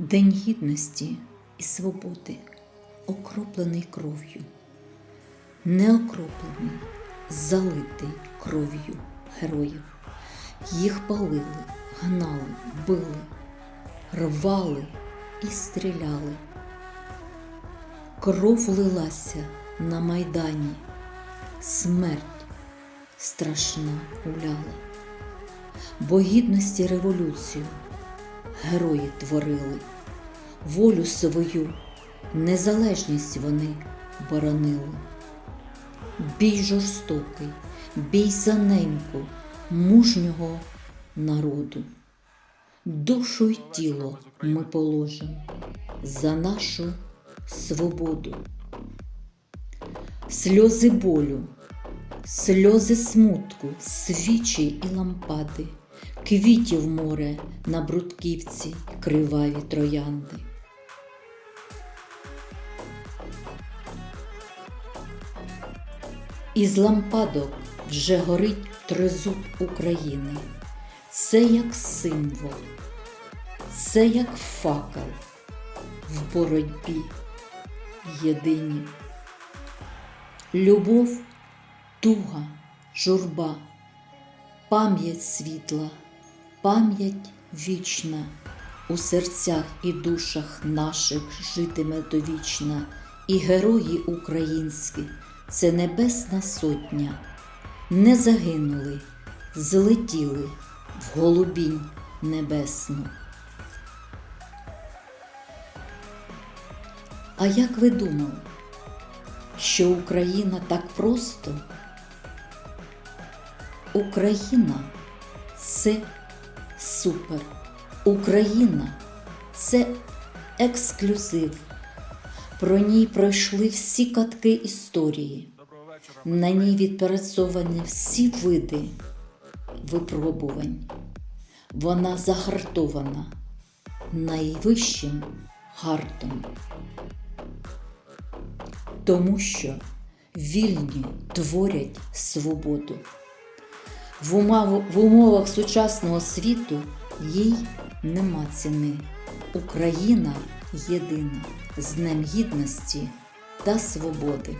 День гідності і свободи, окроплений кров'ю, не окроплений, залитий кров'ю героїв. Їх палили, гнали, били, рвали і стріляли. Кров лилася на майдані, смерть страшна гуляла, бо гідності революцію герої творили, волю свою, незалежність вони боронили. Бій жорстокий, бій за неньку мужнього народу. Душу й тіло ми положимо за нашу свободу. Сльози болю, сльози смутку, свічі і лампади, квітів море на брудківці, криваві троянди. Із лампадок вже горить тризуб України. Це як символ, це як факел в боротьбі єдині. Любов, туга, журба, пам'ять світла, пам'ять вічна, у серцях і душах наших житиме довічна, і герої українські це небесна сотня, не загинули, злетіли в голубінь небесну. А як ви думали, що Україна так просто? Україна це супер. Україна це ексклюзив. Про ній пройшли всі катки історії. На ній відпрацьовані всі види випробувань. Вона загартована найвищим гартом. Тому що вільні творять свободу. В, умов, в умовах сучасного світу їй нема ціни. Україна єдина з Днем Гідності та Свободи.